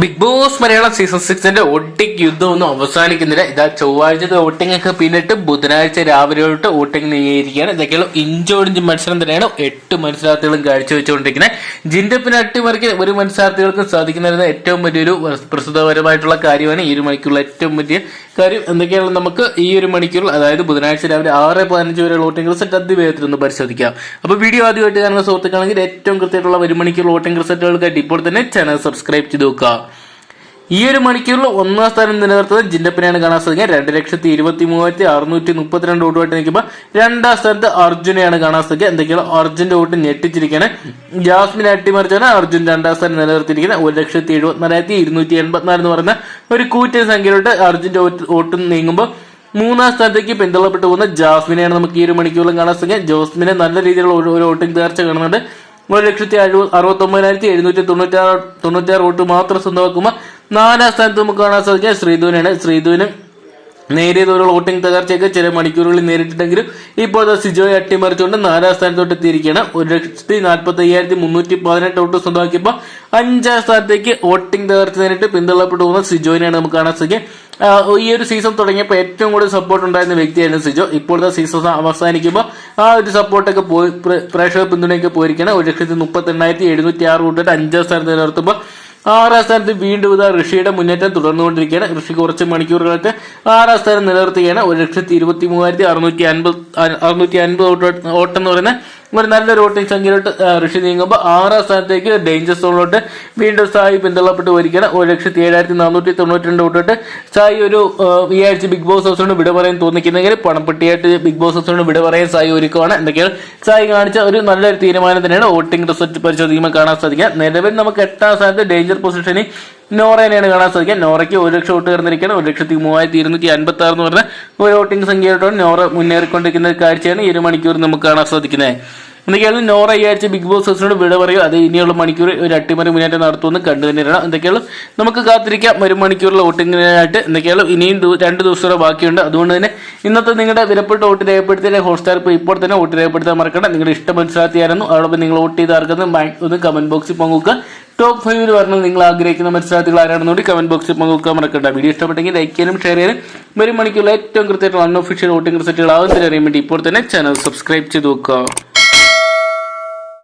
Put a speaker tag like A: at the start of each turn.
A: Big Boss Malayalam season സിക്സിന്റെ voting യുദ്ധം ഒന്നും അവസാനിക്കുന്നില്ല. ഇതാ ചൊവ്വാഴ്ചത്തെ വോട്ടിംഗ് ഒക്കെ പിന്നിട്ട് ബുധനാഴ്ച രാവിലെ തൊട്ട് വോട്ടിംഗ് നീങ്ങിയിരിക്കുകയാണ്. ഇതൊക്കെയുള്ള ഇഞ്ചോടിഞ്ച് മത്സരം തന്നെയാണ്. എട്ട് മത്സരാർത്ഥികളും കാഴ്ചവെച്ചുകൊണ്ടിരിക്കുന്നത്. ജിന്റെ പിന്നെ അട്ടിമറിക്കാൻ ഒരു മത്സരാർത്ഥികൾക്ക് സാധിക്കുന്ന ഏറ്റവും വലിയൊരു പ്രസ്തുതപരമായിട്ടുള്ള കാര്യമാണ് ഈ ഒരു മണിക്കൂറിലെ ഏറ്റവും വലിയ കാര്യം. എന്തൊക്കെയാണ് നമുക്ക് ഈ ഒരു മണിക്കൂറിൽ അതായത് ബുധനാഴ്ച രാവിലെ ആറ് പതിനഞ്ച് വരെ വോട്ടിംഗ് റിസൾട്ട് അതിവേഗത്തിൽ ഒന്ന് പരിശോധിക്കാം. അപ്പോൾ വീഡിയോ ആദ്യമായിട്ട് കാണുന്ന സുഹൃത്തുക്കളാണെങ്കിൽ ഏറ്റവും കൃത്യമായിട്ടുള്ള ഒരു മണിക്കൂർ വോട്ടിംഗ് റിസൾട്ടുകൾക്കായിട്ട് ഇപ്പോൾ തന്നെ ചാനൽ സബ്സ്ക്രൈബ് ചെയ്ത് നോക്കുക ഈ ഒരു മണിക്കൂറിൽ ഒന്നാം സ്ഥാനം നിലനിർത്തുന്നത് ജിൻഡപ്പിനെയാണ് കാണാൻ സാധിക്കുക. രണ്ട് ലക്ഷത്തി ഇരുപത്തി മൂവായിരത്തി അറുന്നൂറ്റി മുപ്പത്തിരണ്ട് വോട്ടുമായിട്ട് നിൽക്കുമ്പോൾ രണ്ടാം സ്ഥാനത്ത് അർജുനെയാണ് കാണാൻ സാധിക്കുക. എന്തൊക്കെയാണ് അർജുന്റെ വോട്ട് ഞെട്ടിച്ചിരിക്കുകയാണ്. ജാസ്മിൻ അട്ടിമറിച്ചാണ് അർജുൻ രണ്ടാം സ്ഥാനം നിലനിർത്തിയിരിക്കുന്നത്. ഒരു ലക്ഷത്തി എഴുപത്തിനാലായിരത്തി ഇരുന്നൂറ്റി എൺപത്തിനാല് എന്ന് പറയുന്ന ഒരു കൂറ്റൻ സംഖ്യയിലോട്ട് അർജുന്റെ വോട്ട് നീങ്ങുമ്പോൾ മൂന്നാം സ്ഥാനത്തേക്ക് പിന്തള്ളപ്പെട്ടു പോകുന്ന ജാസ്മിനെയാണ് നമുക്ക് ഈ ഒരു മണിക്കൂറിലും കാണാൻ സാധിക്കുക. ജോസ്മിനെ നല്ല രീതിയിലുള്ള ഒരു- വോട്ടിംഗ് തകർച്ച കാണുന്നുണ്ട്. ഒരു ലക്ഷത്തി അറുപത്തി ഒമ്പതിനായിരത്തി എഴുന്നൂറ്റി തൊണ്ണൂറ്റാറ് തൊണ്ണൂറ്റാറ് വോട്ട് മാത്രം സ്വന്തമാക്കുമ്പോൾ നാലാം സ്ഥാനത്ത് നമുക്ക് കാണാൻ സാധിക്കുക ശ്രീധുവിനാണ്. ശ്രീധുവിന് നേരിയ തോതിലുള്ള വോട്ടിംഗ് തകർച്ചയൊക്കെ ചില മണിക്കൂറുകളിൽ നേരിട്ടിട്ടെങ്കിലും ഇപ്പോൾ അത് സിജോയെ അട്ടിമറിച്ചുകൊണ്ട് നാലാം സ്ഥാനത്തോട്ട് എത്തിയിരിക്കുകയാണ്. ഒരു ലക്ഷത്തി നാൽപ്പത്തി അയ്യായിരത്തി മുന്നൂറ്റി പതിനെട്ട് വോട്ട് സ്വന്തമാക്കിയപ്പോൾ അഞ്ചാം സ്ഥാനത്തേക്ക് വോട്ടിംഗ് തകർച്ച നേരിട്ട് പിന്തള്ളപ്പെട്ടു പോകുന്ന സിജോയിനെയാണ് നമുക്ക് കാണാൻ സാധിക്കുക. ഈ ഒരു സീസൺ തുടങ്ങിയപ്പോൾ ഏറ്റവും കൂടുതൽ സപ്പോർട്ട് ഉണ്ടായിരുന്ന വ്യക്തിയായിരുന്നു സിജോ. ഇപ്പോഴത്തെ സീസൺ അവസാനിക്കുമ്പോൾ ആ ഒരു സപ്പോർട്ടൊക്കെ പോയി പ്ര- പ്രേക്ഷക പിന്തുണയൊക്കെ പോയിരിക്കുകയാണ്. ഒരു ലക്ഷത്തി മുപ്പത്തി എണ്ണായിരത്തി എഴുന്നൂറ്റി ആറ് വോട്ടിട്ട് അഞ്ചാം സ്ഥാനത്ത് നിലനിർത്തുമ്പോൾ ആറാം സ്ഥാനത്ത് വീണ്ടും ഇതാ ഋഷിയുടെ മുന്നേറ്റം തുടർന്നുകൊണ്ടിരിക്കുകയാണ്. ഋഷി കുറച്ച് മണിക്കൂറുകളൊക്കെ ആറാം സ്ഥാനം നിലനിർത്തുകയാണ്. ഒരു ലക്ഷത്തി ഇരുപത്തി മൂവായിരത്തി അറുന്നൂറ്റി അൻപത് അറുന്നൂറ്റി അൻപത് ഓട്ടം എന്ന് പറയുന്ന ഒരു നല്ലൊരു വോട്ടിംഗ് സംഖ്യയിലോട്ട് ഋഷി നീങ്ങുമ്പോൾ ആറാം സ്ഥാനത്തേക്ക് ഡേഞ്ചർ സോണിലോട്ട് വീണ്ടും സായി പിന്തള്ളപ്പെട്ട് വരികയാണ്. ഒരു ലക്ഷത്തി ഏഴായിരത്തി നാനൂറ്റി തൊണ്ണൂറ്റി രണ്ട് വോട്ടിട്ട് സായി ഒരു ഈ ആഴ്ച ബിഗ് ബോസ് ഹൗസിനോട് വിട പറയാൻ തോന്നിക്കുന്നെങ്കിൽ പണപ്പെട്ടിയായിട്ട് ബിഗ് ബോസ് ഹൗസിനോട് വിട പറയാൻ സായി ഒരുക്കമാണ് എന്തൊക്കെയാണ് സായി കാണിച്ച ഒരു നല്ലൊരു തീരുമാനം തന്നെയാണ് വോട്ടിംഗ് റിസൾട്ട് പരിശോധിക്കുമ്പോൾ കാണാൻ സാധിക്കുക. നിലവിൽ നമുക്ക് എട്ടാം സ്ഥാനത്ത് ഡേഞ്ചർ പൊസിഷനിൽ നോറേനെയാണ് കാണാൻ സാധിക്കുക. നോറയ്ക്ക് ഒരു ലക്ഷം വോട്ട് കയറുന്നിരിക്കുകയാണ് ഒരു ലക്ഷത്തി മൂവായിരത്തി ഇരുന്നൂറ്റി അൻപത്തി ആറ് എന്ന് പറഞ്ഞ ഒരു വോട്ടിംഗ് സംഖ്യയായിട്ടാണ് നോറ മുന്നേറിക്കൊണ്ടിരിക്കുന്ന കാഴ്ചയാണ് ഈ ഒരു മണിക്കൂർ നമുക്ക് കാണാൻ സാധിക്കുന്നത്. എന്തൊക്കെയാണ് നോറ ഈ ആഴ്ച ബിഗ് ബോസ് ഹൗസിനോട് വിട പറയും അത് ഇനിയുള്ള മണിക്കൂർ ഒരു അട്ടിമറി മുന്നേറ്റം നടത്തുമെന്ന് കണ്ടു തന്നെയാണ്. എന്തൊക്കെയാണ് നമുക്ക് കാത്തിരിക്കാം. ഒരു മണിക്കൂറിലെ വോട്ടിങ്ങിനായിട്ട് എന്തൊക്കെയാണ് ഇനിയും രണ്ട് ദിവസം ബാക്കിയുണ്ട്. അതുകൊണ്ട് തന്നെ ഇന്നത്തെ നിങ്ങളുടെ വിലപ്പെട്ട വോട്ട് രേഖപ്പെടുത്തിയ ഹോട്ട്സ്റ്റാർ ഇപ്പോൾ ഇപ്പോൾ തന്നെ വോട്ട് രേഖപ്പെടുത്താൻ മറക്കണ്ട. നിങ്ങളുടെ ഇഷ്ടം മനസ്സിലാക്കിയായിരുന്നു. അതോടൊപ്പം നിങ്ങൾ വോട്ട് ചെയ്ത് ആർക്കുന്നത് ഒന്ന് കമന്റ് ബോക്സിൽ പങ്കുവെക്കുക. ടോപ്പ് ഫൈവിൽ വരണം നിങ്ങൾ ആഗ്രഹിക്കുന്ന മത്സരാർത്ഥികൾ ആരാണെന്ന് കൂടി കമന്റ് ബോക്സിൽ പങ്കുവെക്കാൻ മറക്കണ്ട. വീഡിയോ ഇഷ്ടപ്പെട്ടെങ്കിൽ ലൈക്ക് ചെയ്യാനും ഷെയർ ചെയ്യാനും വരും മണിക്കുള്ള ഏറ്റവും കൃത്യമായിട്ടുള്ള അൺഒഫീഷ്യൽ വോട്ടിംഗ് റിസൾട്ടുകൾ ആവുന്നതിന് അറിയാൻ വേണ്ടി ഇപ്പോൾ തന്നെ ചാനൽ സബ്സ്ക്രൈബ് ചെയ്ത് വെക്കുക